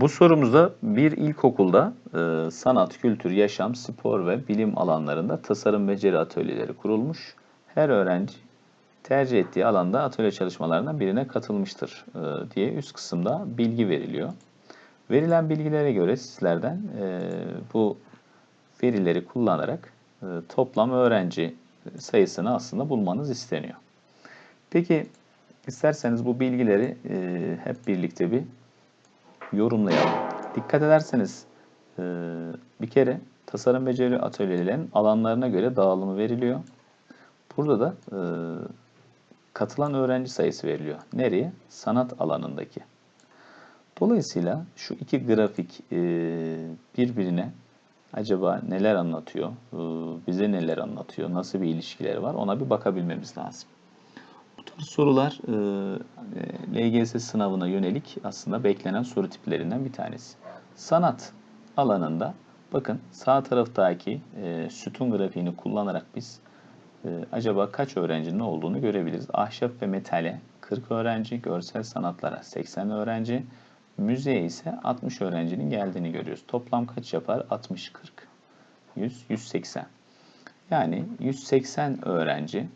Bu sorumuzda bir ilkokulda e, sanat, kültür, yaşam, spor ve bilim alanlarında tasarım beceri atölyeleri kurulmuş. Her öğrenci tercih ettiği alanda atölye çalışmalarından birine katılmıştır e, diye üst kısımda bilgi veriliyor. Verilen bilgilere göre sizlerden e, bu verileri kullanarak e, toplam öğrenci sayısını aslında bulmanız isteniyor. Peki isterseniz bu bilgileri e, hep birlikte bir yorumlayalım. Dikkat ederseniz e, bir kere tasarım beceri atölyelerinin alanlarına göre dağılımı veriliyor. Burada da e, katılan öğrenci sayısı veriliyor. Nereye? Sanat alanındaki. Dolayısıyla şu iki grafik e, birbirine acaba neler anlatıyor, bize neler anlatıyor, nasıl bir ilişkileri var ona bir bakabilmemiz lazım. Bu sorular e, LGS sınavına yönelik aslında beklenen soru tiplerinden bir tanesi. Sanat alanında bakın sağ taraftaki e, sütun grafiğini kullanarak biz e, acaba kaç öğrencinin olduğunu görebiliriz. Ahşap ve metale 40 öğrenci, görsel sanatlara 80 öğrenci, müziğe ise 60 öğrencinin geldiğini görüyoruz. Toplam kaç yapar? 60, 40, 100, 180. Yani 180 öğrenci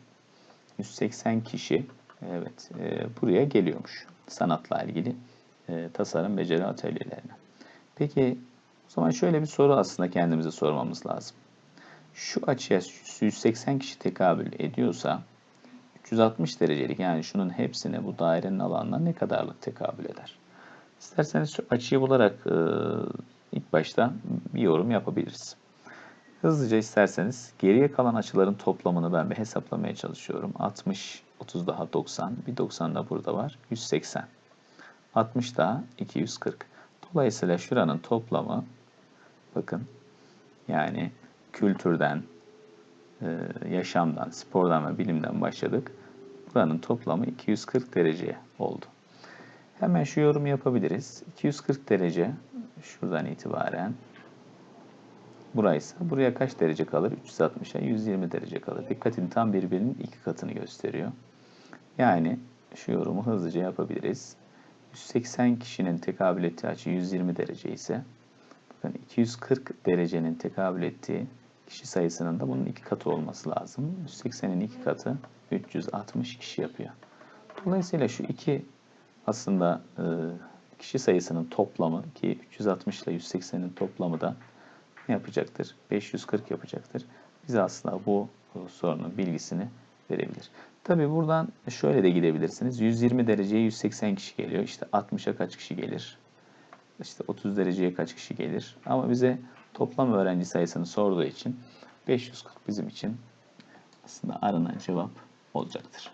180 kişi evet e, buraya geliyormuş sanatla ilgili e, tasarım beceri atölyelerine. Peki o zaman şöyle bir soru aslında kendimize sormamız lazım. Şu açıya 180 kişi tekabül ediyorsa 360 derecelik yani şunun hepsine bu dairenin alanına ne kadarlık tekabül eder? İsterseniz şu açıyı bularak e, ilk başta bir yorum yapabiliriz. Hızlıca isterseniz geriye kalan açıların toplamını ben bir hesaplamaya çalışıyorum. 60, 30 daha 90, bir 90 da burada var. 180. 60 daha 240. Dolayısıyla şuranın toplamı bakın yani kültürden, e, yaşamdan, spordan ve bilimden başladık. Buranın toplamı 240 derece oldu. Hemen şu yorumu yapabiliriz. 240 derece şuradan itibaren Buraysa buraya kaç derece kalır? 360'a 120 derece kalır. Dikkat edin tam birbirinin iki katını gösteriyor. Yani şu yorumu hızlıca yapabiliriz. 180 kişinin tekabül ettiği açı 120 derece ise bakın 240 derecenin tekabül ettiği kişi sayısının da bunun iki katı olması lazım. 180'in iki katı 360 kişi yapıyor. Dolayısıyla şu iki aslında e, kişi sayısının toplamı ki 360 ile 180'in toplamı da ne yapacaktır? 540 yapacaktır. Bize aslında bu sorunun bilgisini verebilir. Tabi buradan şöyle de gidebilirsiniz. 120 dereceye 180 kişi geliyor. İşte 60'a kaç kişi gelir? İşte 30 dereceye kaç kişi gelir? Ama bize toplam öğrenci sayısını sorduğu için 540 bizim için aslında aranan cevap olacaktır.